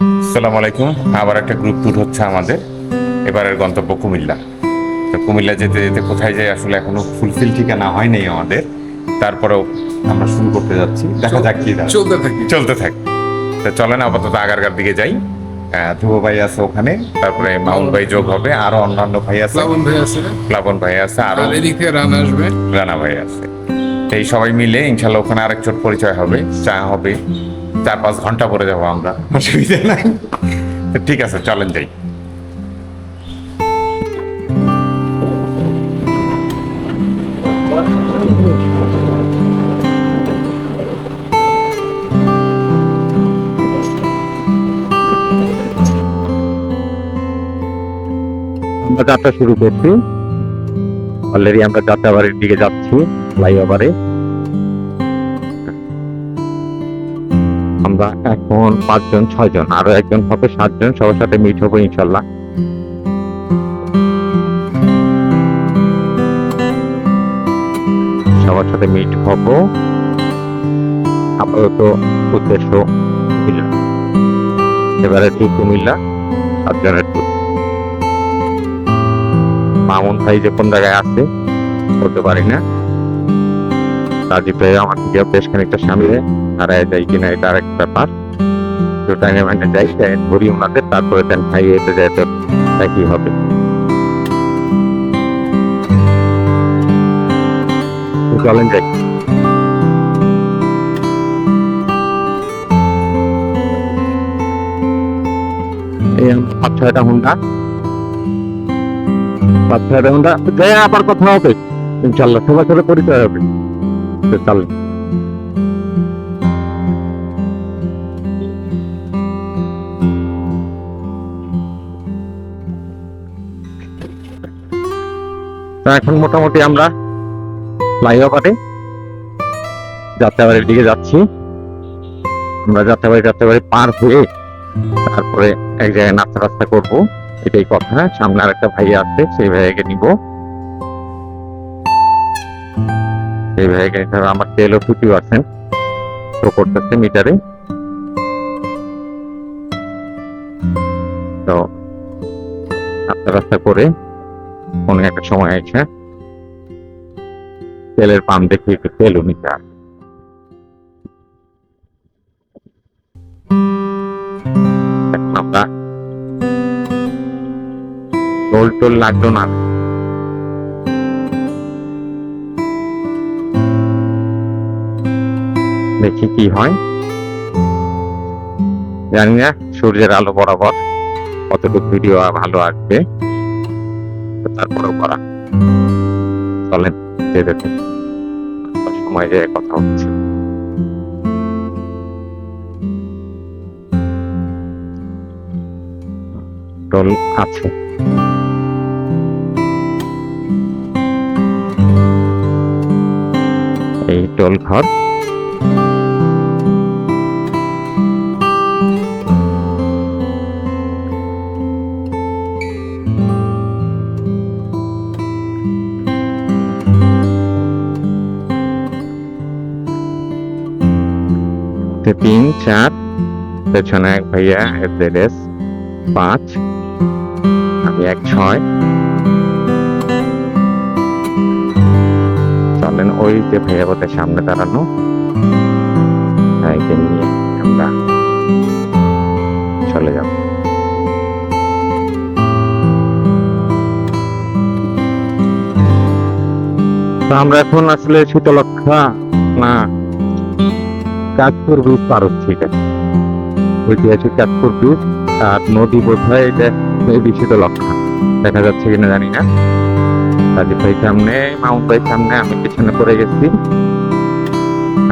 আসসালামু আলাইকুম। আবার একটা গ্রুপ ট্যুর হচ্ছে আমাদের। এবারের গন্তব্য কুমিল্লা। তো কুমিল্লা যেতে যেতে কোথায় যাই আসলে এখনও ফুলফিল ঠিকানা হয় নাই আমাদের। তারপরেও আমরা শুরু করতে যাচ্ছি। দেখা যাক কি চলতে থাকি। চলতে থাকি। তো চলেন আপাতত আগারগার দিকে যাই। ধ্রুব ভাই আছে ওখানে। তারপরে মাউন ভাই যোগ হবে। আরও অন্যান্য ভাই আছে। প্লাবন ভাই আছে। প্লাবন ভাই আছে। আরও এদিক থেকে আসবে। রানা ভাই আছে। এই সবাই মিলে ইনশাল্লাহ ওখানে আরেক চোট পরিচয় হবে। চা হবে। চার পাঁচ ঘণ্টা পরে যাব আমরা। অসুবিধা নাই। ঠিক আছে চলেন যাই। আমরা যাত্রা শুরু করছি। অলরেডি আমরা যাত্রাবাড়ির দিকে যাচ্ছি ফ্লাইওভারে আমরা এখন পাঁচজন, ছয়জন, আরও একজন হবে, সাতজন, সবার সাথে মিট হব ইনশাল্লাহ। সবার সাথে মিট হব। আপাতত উদ্দেশ্য এবারে টু কুমিল্লা, সাতজনের ট্যুর মামুন ভাই যে কোন জায়গায় আছে, বলতে পারি না। আমার থেকে বেশ খানিকটা কিনা এটা আরেক ব্যাপার। তো টাইমে মানে যাই ওনাদের তারপরে এতে কি হবে? চলেন যাই। হুন্ডা। হুন্ডা। যাই, আবার কথা হবে। ইনশাল্লাহ, সবার সাথে পরিচয় হবে। চলেন এখন মোটামুটি আমরা ফ্লাইওভারে যাত্রাবাড়ির দিকে যাচ্ছি। আমরা যাত্রাবাড়ি যাত্রাবাড়ি পার হয়ে তারপরে এক জায়গায় নাস্তা রাস্তা করব। এটাই কথা। সামনে আর একটা ভাই আছে, সেই ভাইয়াকে নিব। ভাইয়াকে নিতে আমার তেলও করতেছে মিটারে। তো, রাস্তা করে কোনো একটা সময় তেলের পাম্প দেখে একটু তেলও নিতে এখন আমরা টোল টোল লাগল না। দেখি কি হয়। জানি না, সূর্যের আলো বরাবর কতটুকু ভিডিও ভালো আসবে। তারপরেও করা। চলেন যেতে। সময় যায় কথা হচ্ছে। টোল আছে। এই টোল ঘর। পেছনে এক ভাইয়া এফজেডএস পাঁচ, আমি এক ছয়। চলেন ওই যে ভাইয়া সামনে দাঁড়ানো নিয়ে আমরা চলে যাব। তো আমরা এখন আসলে শীতলক্ষা না কাজপুর ব্রিজ পার হচ্ছি এটা। ঐতিহাসিক কাজপুর ব্রিজ আর নদী বোধ হয় এটা মেবি শীতলক্ষা দেখা যাচ্ছে কিনা জানি না। রাজীব ভাই সামনে মাউন্ট ভাই সামনে আমি পিছনে পড়ে গেছি।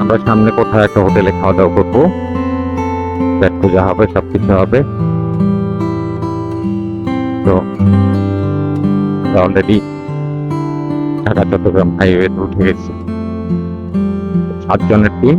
আমরা সামনে কোথাও একটা হোটেলে খাওয়া দাওয়া করব। ব্যাগ খোঁজা হবে, সবকিছু হবে। তো অলরেডি ঢাকা চট্টগ্রাম হাইওয়েতে উঠে গেছি। সাতজনের টিম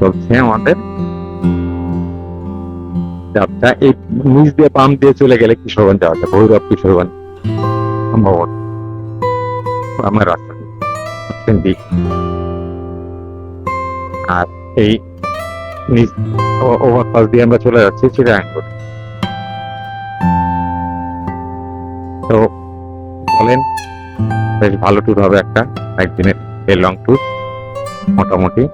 চলছে আমাদের। যাত্রা এই নিচ দিয়ে পাম্প দিয়ে চলে গেলে কিশোরগঞ্জ ভৈরব কিশোরগঞ্জ। সম্ভবত আমার রাস্তা দিক আর এই নিচ ওভারপাস দিয়ে আমরা চলে যাচ্ছি তো বলেন, বেশ ভালো ট্যুর হবে একটা, একদিনের এই লং ট্যুর মোটামুটি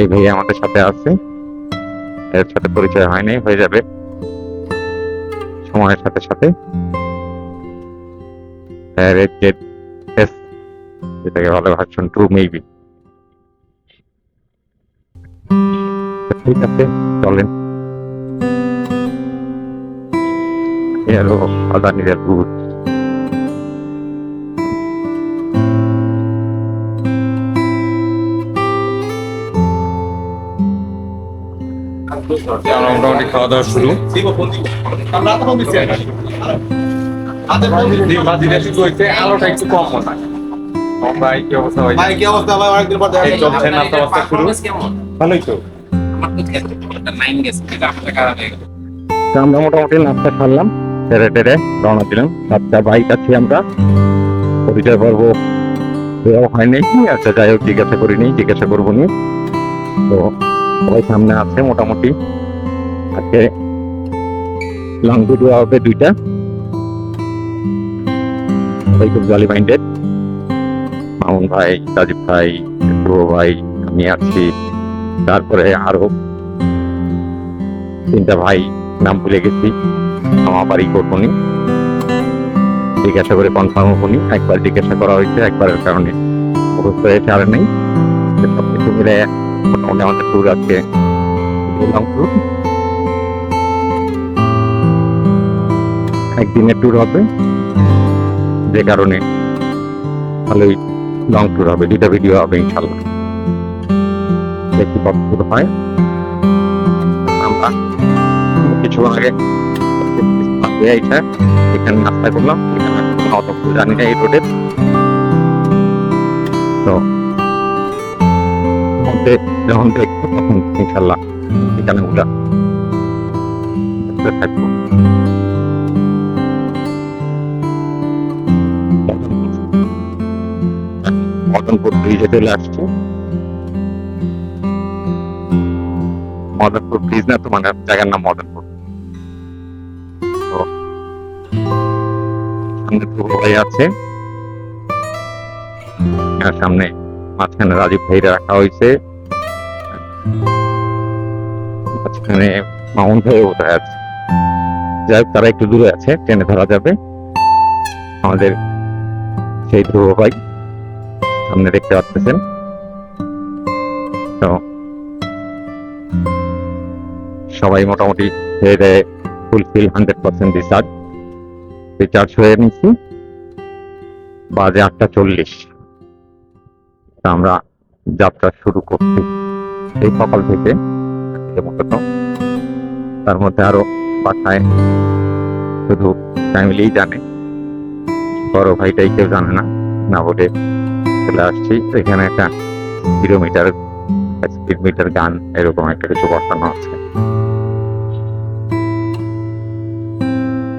এই ভাইয়া আমাদের সাথে আছে। এর সাথে পরিচয় হয়নি, হয়ে যাবে। সময়ের সাথে সাথে। যেটাকে বলে ভার্সন টু মেবি ঠিক আছে, চলেন। এর আদানির রুট আমরা মোটামুটি খাওয়া দাওয়া শুরু। ডিম ভাজি বেশি হয়েছে আলোটা একটু কম মনে হয় ভাই কি অবস্থা? ভাই ভাই কি অবস্থা ভাই অনেকদিন পর দেখা এই চলছে নাস্তা বাস্তা শুরু। ভালোই তো। তো আমরা মোটামুটি নাস্তা সারলাম টেরে টেরে রওনা দিলাম। সাতটা বাইক আছি আমরা। পরিচয় পর্ব দেওয়া হয়নি। আচ্ছা যাই হোক জিজ্ঞাসা করিনি জিজ্ঞাসা করব নি। তো সবাই সামনে আছে মোটামুটি। আজকে লং ভিডিও হবে দুইটা। সবাই খুব জলি মাইন্ডেড মামুন ভাই, রাজীব ভাই শুভ ভাই, আমি আছি। তারপরে আরও তিনটা ভাই, নাম ভুলে গেছি। আমার বাড়ি করবনি। জিজ্ঞাসা করে কনফার্ম হবনি একবার জিজ্ঞাসা করা হয়েছে, একবারের কারণে মুখস্থ হয়েছে আর নেই। সব কিছু মিলে মোটামুটি আমাদের ট্যুর আজকে ট্যুর হবে, যে কারণে ভালোই লং ট্যুর হবে, দুইটা ভিডিও হবে ইনশাল্লাহ দেখি কত হয়। আমরা কিছুক্ষণ আগে এইটা এখানে নাস্তা করলাম এখানে অত কিছু জানি না এই রোডের মধ্যে যখন দেখব তখন ইনশাল্লাহ এখানে থাকব মদনপুর ব্রিজে চলে আসছি। মদনপুর ব্রিজ না তো মানে জায়গার নাম মদনপুর। সামনে ধ্রুব ভাই আছে। সামনে মাঝখানে রাজীব ভাইরা রাখা হয়েছে। মাঝখানে মামুন ভাই বোধহয় আছে। যাই হোক তারা একটু দূরে আছে, ট্রেনে ধরা যাবে। আমাদের সেই ধ্রুব ভাই সামনে দেখতে পাচ্ছেন। তো, সবাই মোটামুটি খেয়ে দেয় fulfill hundred percent recharge recharge হয়ে নিচ্ছি। বাজে আটটা চল্লিশ। আমরা যাত্রা শুরু করছি। এই সকাল থেকে মূলত তার মধ্যে আরও বাসায় শুধু ফ্যামিলিই জানে। বড় ভাইটাই কেউ জানে না না বলে চলে আসছি। এখানে একটা কিলোমিটার স্পিড মিটার গান এরকম একটা কিছু বসানো আছে।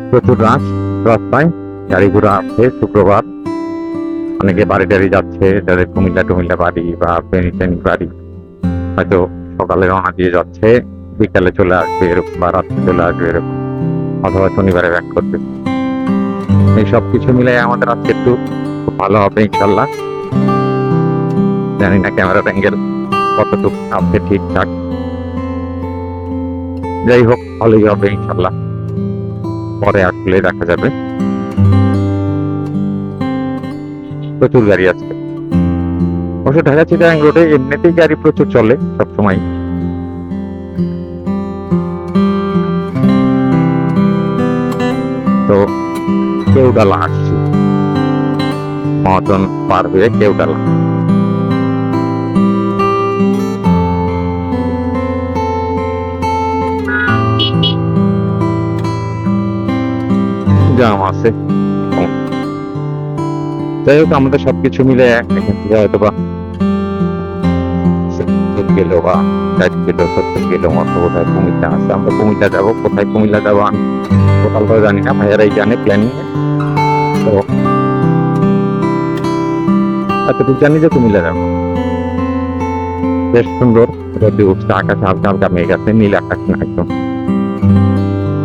প্রচুর রাশ, রাস্তায় গাড়ি ঘোড়া আছে শুক্রবার। অনেকে বাড়ি টাড়ি যাচ্ছে যাদের কুমিল্লা টুমিল্লা বাড়ি বা ফেনি বাড়ি। হয়তো সকালে রওনা দিয়ে যাচ্ছে। বিকালে চলে আসবে, এরকম বা রাত্রে চলে আসবে, এরকম। অথবা শনিবারে ব্যাক করবে। এই সব কিছু মিলে আমাদের আজকে একটু ভালো হবে ইনশাল্লাহ জানি না ক্যামেরার অ্যাঙ্গেল কতটুকু আছে ঠিকঠাক। যাই হোক, ভালোই হবে ইনশাল্লাহ পরে আসলে দেখা যাবে। প্রচুর গাড়ি আছে। অবশ্য ঢাকা চিটাগাং রোডে এমনিতেই গাড়ি প্রচুর চলে সবসময় তো কেউডালা আসছি মহাজন পার হয়ে কেউডালা জাম আছে। যাই হোক, আমাদের সবকিছু মিলে এখান থেকে হয়তো বা কিলো বা ষাট কিলো সত্তর কিলো মতো কোথায়? কুমিল্লা আছে। আমরা কুমিল্লা যাব। কোথায় কুমিল্লা যাব? আমি টোটাল করে জানি না। ভাইয়ারাই জানে প্ল্যানিং তো এতটুকু জানি যে কুমিল্লা যাব। বেশ সুন্দর। রোদে উঠছে, আকাশ হালকা হালকা মেঘ আছে, নীল আকাশ না একদম।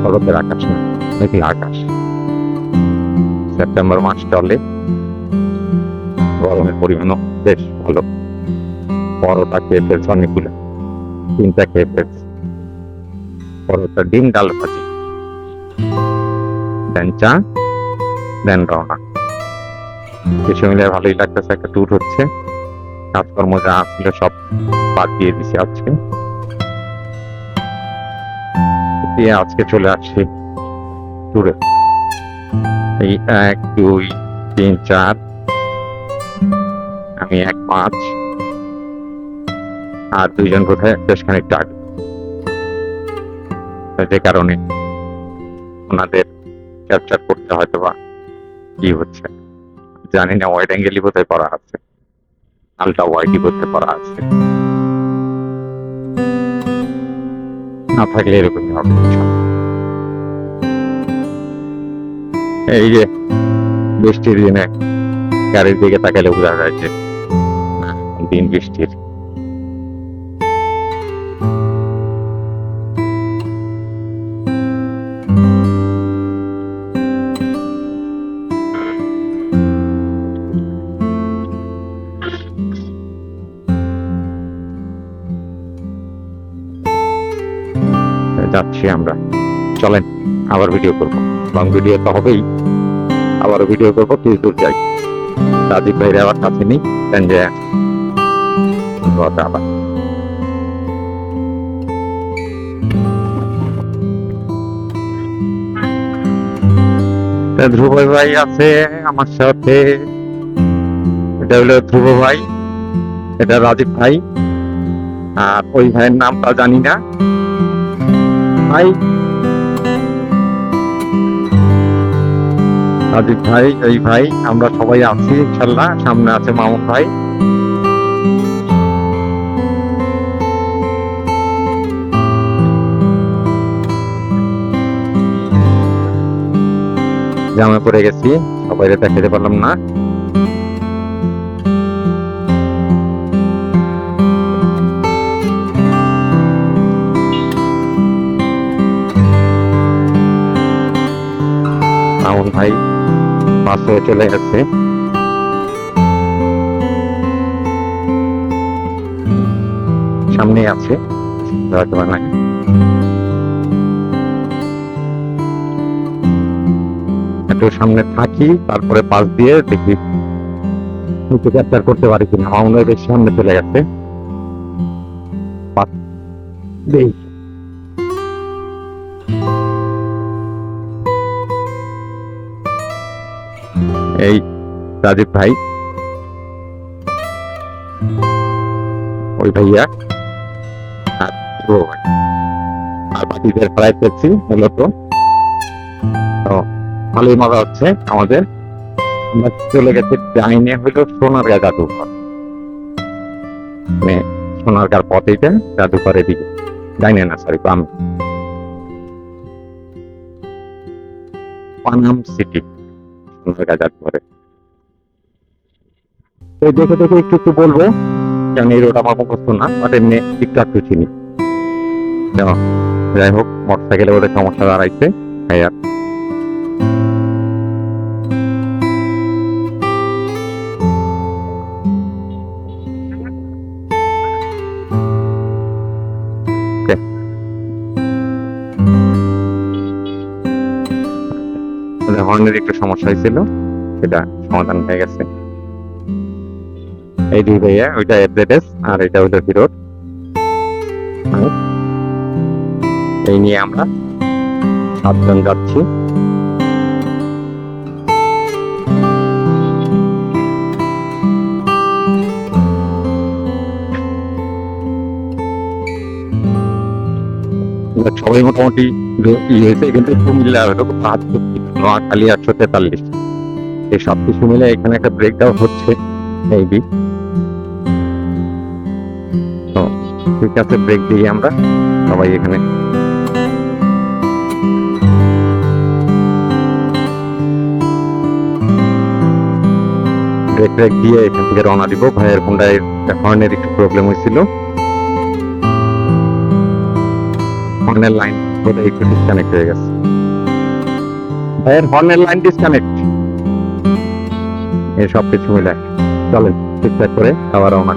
শরতের আকাশ না, মেঘলা আকাশ। সেপ্টেম্বর মাস চলে। গরমের পরিমাণও বেশ ভালো। পরোটা খেয়ে ফেলছে অনেকগুলো। তিনটা খেয়ে ফেলছে। পরোটা, ডিম, ডাল ভাজি। দেন চা, দেন রওনা। কিছু মিলে ভালোই লাগতেছে, একটা ট্যুর হচ্ছে। কাজকর্ম যা ছিল সব বাদ দিয়ে দিছি আজকে। দিয়ে আজকে চলে আসছি ট্যুরে এই এক, দুই, তিন, চার। আমি এক, পাঁচ। আর দুইজন কোথায় বেশ খানিকটা আগে যে কারণে ওনাদের ক্যাপচার করতে হয়তো বা কি হচ্ছে? জানি না ওয়াইড অ্যাঙ্গেলই বোধহয় করা আছে। আলটা ওয়াইডই বোধহয় করা আছে। না থাকলে এরকমই হবে। এই যে বৃষ্টির দিনে গাড়ির দিকে তাকালে বোঝা যায় যে, দিন বৃষ্টির। যাচ্ছি আমরা। চলেন, আবার ভিডিও করব। লং ভিডিও তো হবেই। আবার ভিডিও করব তুই দূর যাই। রাজীব ভাইরে আবার কাছে নেই যে আবার। ধ্রুব ভাই আছে আমার সাথে। এটা হলো ধ্রুব ভাই, এটা রাজীব ভাই। আর ওই ভাইয়ের নামটা জানি না। ভাই। রাজীব ভাই, এই ভাই, আমরা সবাই আছি, ইনশাল্লাহ। সামনে আছে মামুন ভাই। জামা পরে গেছি সবাই দেখাতে পারলাম না। পাশ হয়ে চলে গেছে সামনে আছে একটু সামনে থাকি, তারপরে পাশ দিয়ে দেখি ক্যাপচার করতে পারি কিনা। ভাই সামনে চলে গেছে। পাশ- এই রাজীব ভাই। ওই ভাইয়া, আর বাকিদের প্রায় পেয়েছি মূলত। ভালোই মজা হচ্ছে আমাদের। চলে গেছি ডাইনে হইল জাদুঘর। মানে পথ এইটা জাদুঘরের দিকে ডাইনে না সরি পানাম সিটি। সোনারগা জাদুঘরে তো এই দেখে দেখে একটু একটু বলব। কেন এই রোড আমার মুখস্থ না? বাট এমনি একটু একটু চিনি। যাই হোক মোটর সাইকেলে ওদের সমস্যা দাঁড়াইছে। এই হর্নের একটু সমস্যা হয়েছিল, সেটা সমাধান হয়ে গেছে। এই দুই ভাইয়া, ওইটা এফজেডএস আর এটা হলো হিরোর এই নিয়ে আমরা সাতজন যাচ্ছি। সবাই মোটামুটি লো- ই হয়েছে কিন্তু কুমিল্লা হলো বাহাত্তর নোয়াখালী একশো তেতাল্লিশ। এই সব কিছু মিলে এখানে একটা ব্রেকডাউন হচ্ছে মেবি ঠিক আছে ব্রেক দিয়ে আমরা। সবাই এখানে। ব্রেক ব্রেক দিয়ে এখান থেকে রওনা দিব। ভাইয়ের কোনটায় হর্নের একটু প্রবলেম হয়েছিল। হর্নের লাইন বোধহয় একটু ডিসকানেক্ট হয়ে গেছে। ভাইয়ের হর্নের লাইন ডিসকানেক্ট এই সব কিছু মিলে। চলেন ঠিকঠাক করে খাওয়া রওনা